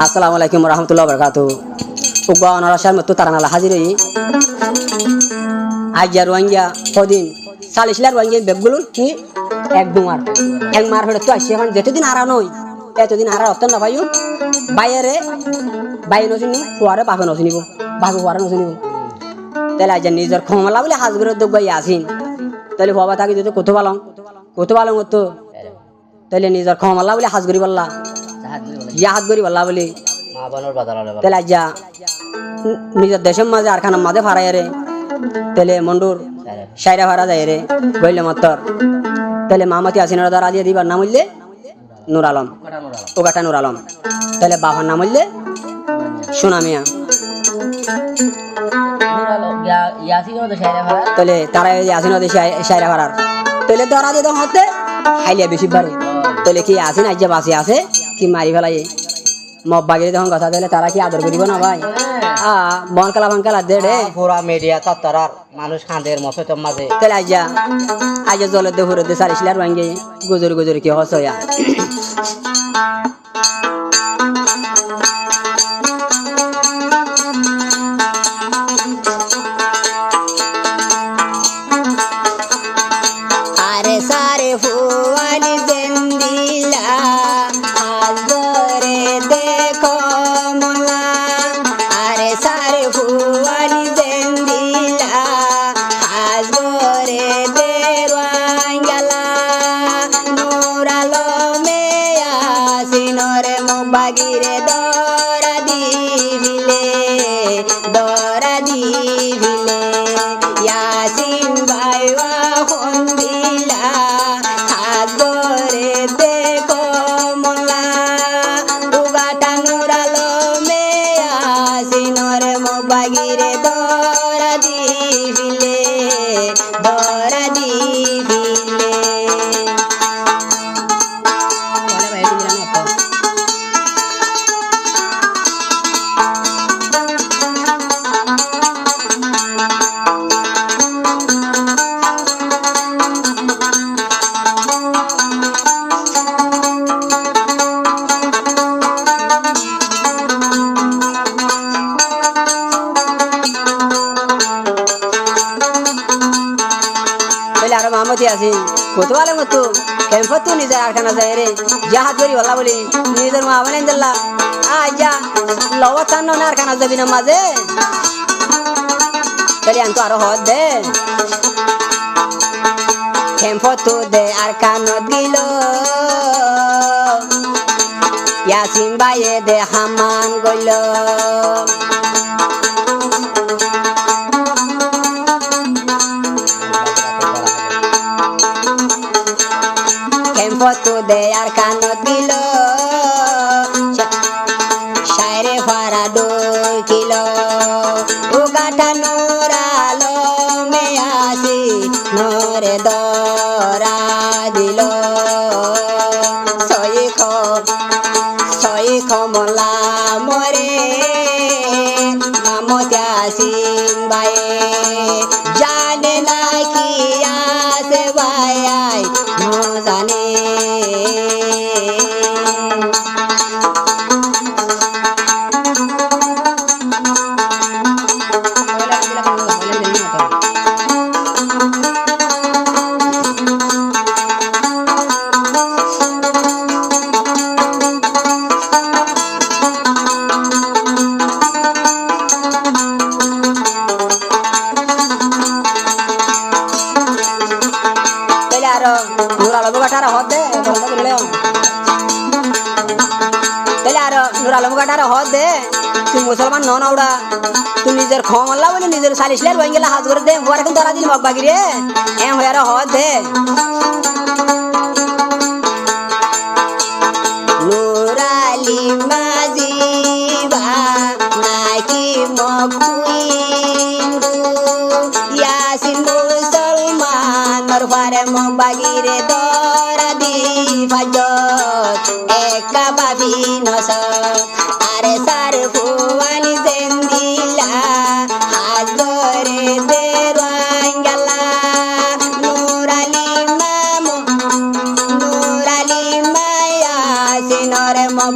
আসসালামু আলাইকুম রহমতুল্লাহ বরকাত উগ্র অনরাসার মতো তারানালা হাজির হই। আজ্ঞা রোহিঙ্গা কদিন চালিশিলার রোহিঙ্গা বেগগুলো কি? এক দুমার। এক মার হলে তো আসছে এখন যেতদিন আরা নই এতদিন আরা অত না পাইও। বাইরে বাইরে নচিনি ফুয়ারে বাপে নচিনিব বাপে ফুয়ারে নচিনিব তাহলে আজ নিজের ক্ষমলা বলে হাজগুড়ের দোক গাই আসিন। তাহলে বাবা তাকে যদি কত পালং কত পালং তো তাহলে নিজের ক্ষমলা বলে হাজগুড়ি বললা। বললা বলি তাহলে নিজের দেশের মাঝে আর খানার মাঝে ফারাই রে তাহলে মন্ডুর সাইরা ফারা যায় রে গইলে মাত্তর তাহলে মামাতি আসিনার দ্বারা দিয়ে দিবার নাম হইলে নুর আলম ওগাটা নুর আলম তাহলে বাবার নাম হইলে সুনামিয়া ইয়াসিন তাহলে তারা আসিন সাইরা ফারার তাহলে ধরা দিয়ে হতে হাইলিয়া বেশি পারে তাহলে কি আসিন আজ বাসি আছে কি মারি ফেলাই? মব্বাগিরি যখন কথা দিলে তারা কি আদর করিব না ভাই? আ বন কালা বন কালা দে রে। পুরা মিডিয়া তত্তরার মানুষ কাঁদের মফেতর মাঝে। তাহলে আইজা আইজা জলে দে ফুরে দে সারিছিলার ভাঙ্গে গুজর গুজর কি হস দরা মামতি আছি। কত মতো? কেমন তো নিজের আর যায় রে? যা হাত ধরি বলা নিজের মা না যাবি না মাঝে। তাহলে আরও হদ দে। কেমফতো দে আর ইয়াসিন বাইয়ে দে হামান গইল। কেমফতো দে আল্লাহ বলে নিজের সালিশলে রোহিং গেলে হাত করে দে বুয়ারে কিন্তু ধরা দিল মগ বাগি রে এম হয়ে আরও হত দে মবাগিরে দরা দি নস, আরে সার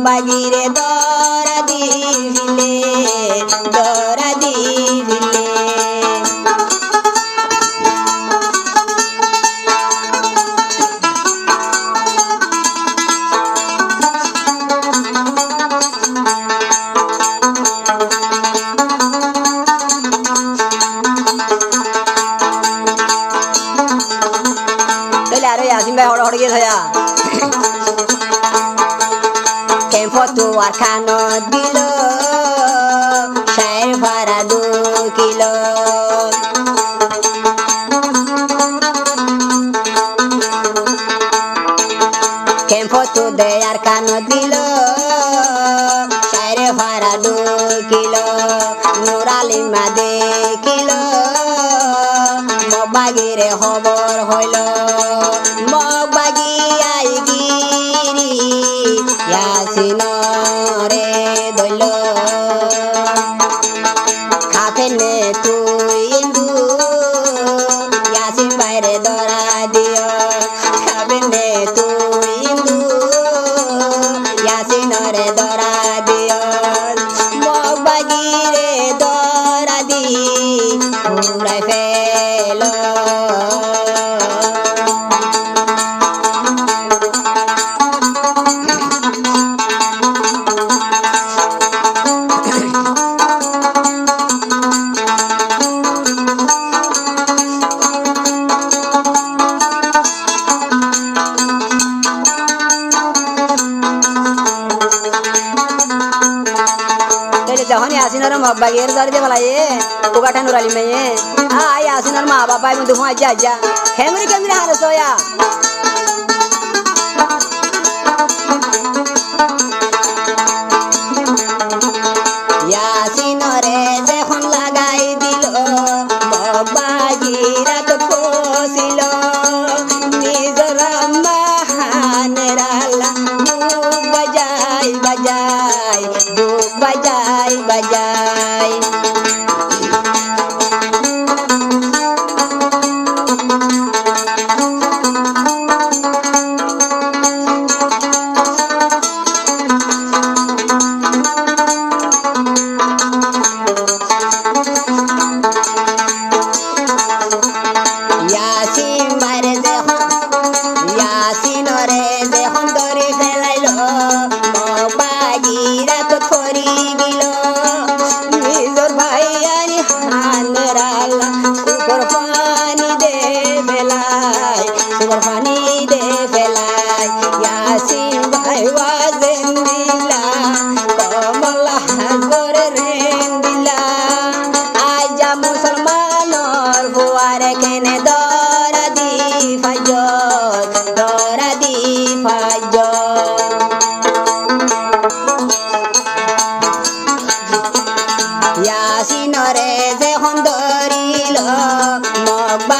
বাজিরে দরা দিলে দরা দিলে আরে আসিম ভাই হড় হড় গিয়ে থাকা ফুয়ার খানো দিল শায়ের ভাড়া দু কিলো। কেম্পো তো দেয়ার কানো দিল শায়ের ভাড়া দু কিলো। নুরালি মা দেখিল মগবাগিরে খবর হইল বাইরে ধরা দিও উগাটা মেয়ে আয় আসুন আর মা বাবা মধ্যে হয় যা যা হেমরি কেমরি হারে সোয়া ইয়াসিন ভাই ওয়াজেন দিলা কমলা হাজরে রেন দিলা আজা মুসলমানর হুয়ারে কেনে দরা দি ফাজত দরা দি ফাজত। ইয়াসিনরে যখন ধরিল মগ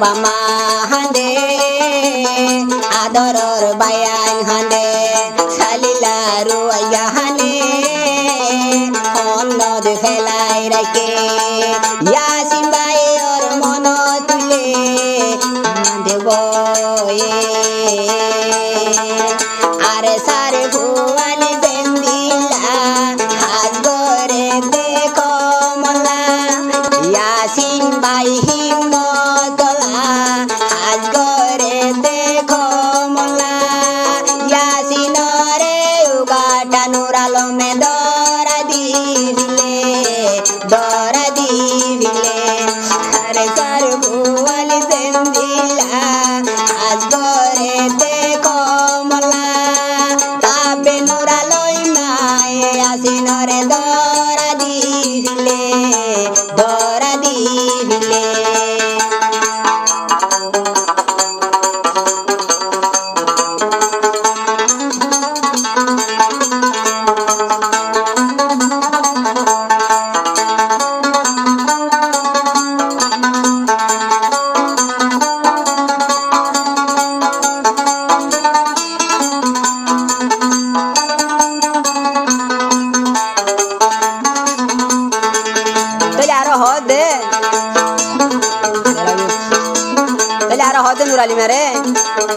বামা হান্দে আদরর বায়ান সালিলারু আইয়া হানে অন্নদ ফেলাই রাখে মন তুলে দেব আরে সারে ভুয়ালি জেন্দিলা হাত গরে দেখো মলা ভাই হিমতলা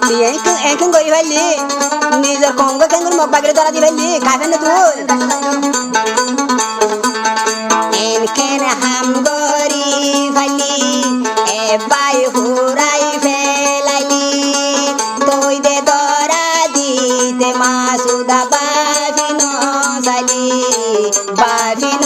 তুই এঁকে এঁকে গই ফেললি। নিজের কঙ্গ কেঙ্গুর মগ বাগিরে ধরা দি ফেললি। খাবেন না তুই এনকেন হাম গরি ফেললি এ বাই হুরাই ফেলাইলি। তুই দে ধরা দিতে মাসুদা বাফি ন সালি বাফি ন